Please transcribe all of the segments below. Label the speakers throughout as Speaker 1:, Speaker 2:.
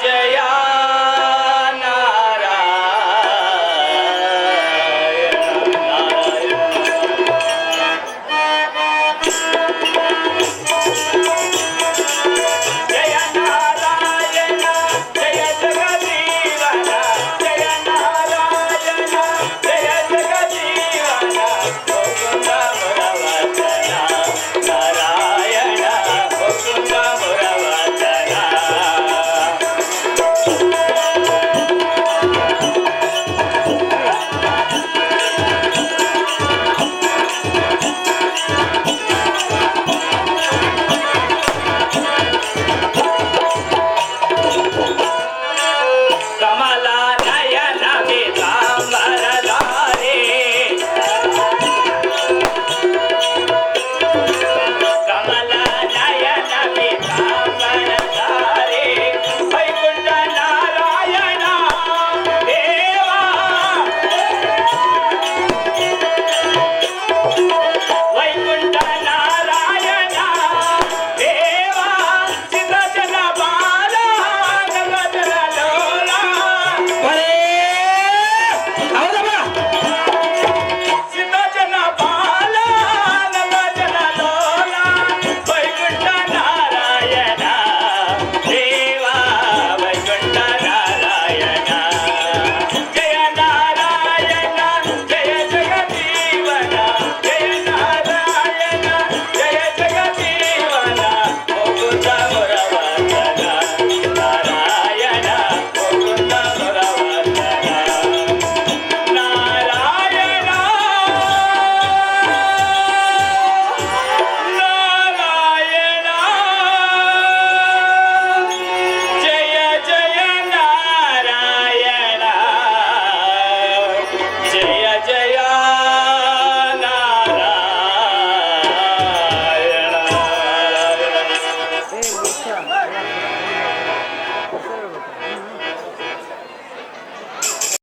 Speaker 1: Yeah.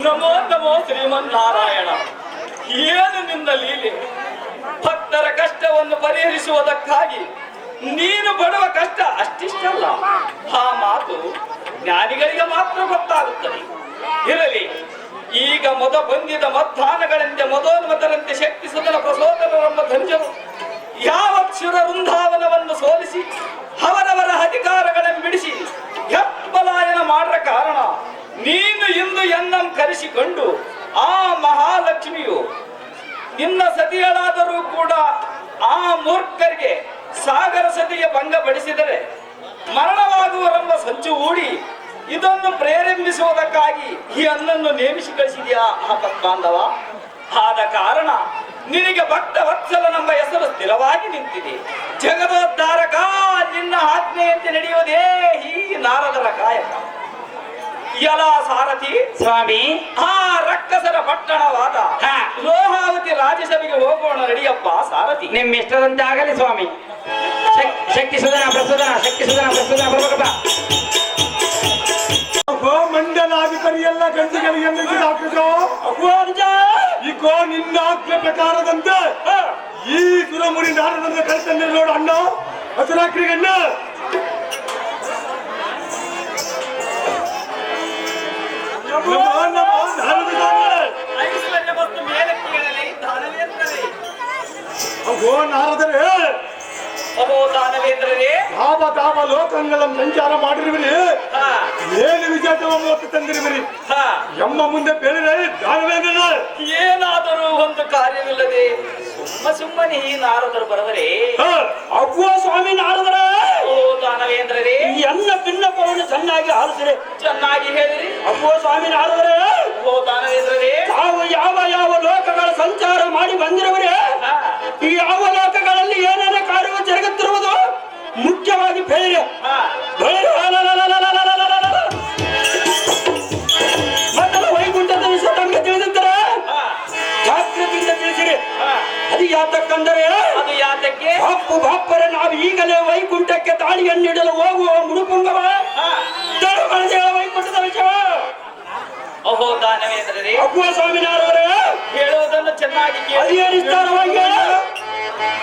Speaker 1: ನಮೋ ನಮೋ ಶ್ರೀಮನ್ನಾರಾಯಣ. ಏನು ನಿನ್ನ ಲೀಲೆ? ಭಕ್ತರ ಕಷ್ಟವನ್ನು ಪರಿಹರಿಸುವುದಕ್ಕಾಗಿ ನೀನು ಬಡವ ಕಷ್ಟ ಅಷ್ಟಿಷ್ಟಲ್ಲ. ಆ ಮಾತು ಜ್ಞಾನಿಗಳಿಗೆ ಮಾತ್ರ ಗೊತ್ತಾಗುತ್ತದೆ. ಇರಲಿ, ಈಗ ಮೊದ ಬಂದಿದ ಮಧ್ಯಾಹ್ನಗಳಂತೆ ಮದೋನ್ಮತರಂತೆ ಶಕ್ತಿ ಸುತನ ನಮ್ಮ ಧನುಜರು ಕರೆಸಿಕೊಂಡು ಆ ಮಹಾಲಕ್ಷ್ಮಿಯು ನಿನ್ನ ಸತಿಯಳಾದರೂ ಕೂಡ ಆ ಮೂರ್ಖರಿಗೆ ಸಾಗರ ಸತಿಯ ಭಂಗ ಪಡಿಸಿದರೆ ಮರಣವಾಗುವರೆಂಬ ಸಂಚು ಹೂಡಿ ಇದನ್ನು ಪ್ರೇರೇಪಿಸುವುದಕ್ಕಾಗಿ ಈ ಅನ್ನನ್ನು ನೇಮಿಸಿ ಕಳಿಸಿದೆಯಾ ಆ ಬಾಂಧವ ಆದ ಕಾರಣ ನಿನಗೆ ಭಕ್ತ ನಮ್ಮ ಹೆಸರು ಸ್ಥಿರವಾಗಿ ನಿಂತಿದೆ. ಜಗದೋದ್ಧಾರಕ, ನಿನ್ನ ಆಜ್ಞೆಯಂತೆ ನಡೆಯುವುದೇ ಈ ನಾರದರ ಕಾಯಕ. ಯಲ ಸಾರಥಿ
Speaker 2: ಸ್ವಾಮಿ.
Speaker 1: ಆ ರಕ್ಕಸರ ಪಟ್ಟಣವಾದ
Speaker 2: ಹಾ.
Speaker 1: ಲೋಹಾವತಿ ರಾಜ್ಯಸಭೆಗೆ ಹೋಗೋಣ ನಡಿಯಪ್ಪ ಸಾರಥಿ.
Speaker 2: ನಿಮ್ಮ ಇಷ್ಟದಂತೆ ಆಗಲಿ ಸ್ವಾಮಿ. ಶಕ್- ಶಕ್ತಿ ಸುಧನ ಪ್ರಸುಧನ ಶಕ್ತಿ ಸುಧನ ಪ್ರಸುಧನ
Speaker 3: ಅಗೋ ಮಂಡಲಾಧಿಕಾರಿಯೆಲ್ಲ ಈಗೋ ನಿನ್ನ ಆಜ್ಞೆ ಪ್ರಕಾರದಂತೆ ಈ ಸುರಮುನಿ ನಾಡದಂತೆ ಕರೆತಂದ್ರೆ ನೋಡು ಅಣ್ಣ. ಹಸುರಾಕ್ರಿಗಣ್ಣ ಅಗೋ ನಾರದರೆ
Speaker 1: ಅಹೋ ದಾನವೇಂದ್ರರೇ.
Speaker 3: ಯಾವ ತಾವ ಲೋಕಗಳ ಸಂಚಾರ ಮಾಡಿರುವಿರಿ. ಏನು ತಂದಿರುವಿರಿ. ಎಮ್ಮ ಮುಂದೆ ಬೇರೆ ದಾನವೇಂದ್ರ
Speaker 1: ಏನಾದರೂ ಒಂದು ಕಾರ್ಯವಿಲ್ಲದೆ ಸುಮ್ಮ ಸುಮ್ಮನೆ ಈ ನಾರದರು ಬರವರೇ.
Speaker 2: ಅಪ್ಪುವ ಸ್ವಾಮಿ ನಾರದರ.
Speaker 1: ಓ ದಾನವೇಂದ್ರರೇ
Speaker 2: ಈ ಅನ್ನ ಭಿನ್ನಪವನ್ನು ಚೆನ್ನಾಗಿ ಆಲಿಸಿರಿ
Speaker 1: ಚೆನ್ನಾಗಿ ಹೇಳಿರಿ.
Speaker 2: ಅಮ್ಮೋ ಸ್ವಾಮಿ ನಾರದರ
Speaker 1: ಓ ದಾನವೇಂದ್ರರೇ
Speaker 2: ತಾವು ಯಾವ ಯಾವ ಲೋಕಗಳ ಸಂಚಾರ ಮಾಡಿ ಬಂದಿರವರೇ ಈ ಯಾವ ಲೋಕಗಳಲ್ಲಿ ಏನೇನು ಕಾರ್ಯವು ಜರುಗುತ್ತಿರುವುದು ಮುಖ್ಯವಾಗಿ ಬೇರೆ. ಬೇರೆ ಜಾಗೃತಿಯಿಂದ ತಿಳಿಸಿರಿ. ಅದು ಯಾತಕ್ಕಂದರೆ
Speaker 1: ಅದು ಯಾತಕ್ಕೆ?
Speaker 2: ಬಾಪು ಬಾಪರೆ ನಾವು ಈಗಲೇ ವೈಕುಂಠಕ್ಕೆ ತಾಳಿಯನ್ನಿಡಲು ಹೋಗುವ ಮುಡುಪುಂಗವ ದಳಮಳದೇಳ ವೈಕುಂಠದ ವಿಷಯ
Speaker 1: ಅಹೋ ದಾನವೇಂದ್ರರೇ
Speaker 2: ಅಪ್ಪುವ ಸ್ವಾಮಿನಾರವರೇ
Speaker 1: ಹೇಳುವುದನ್ನು ಚೆನ್ನಾಗಿ ಕೇಳಿ.
Speaker 2: ಅದೇನಿಸ್ತಾರವಾಗಿ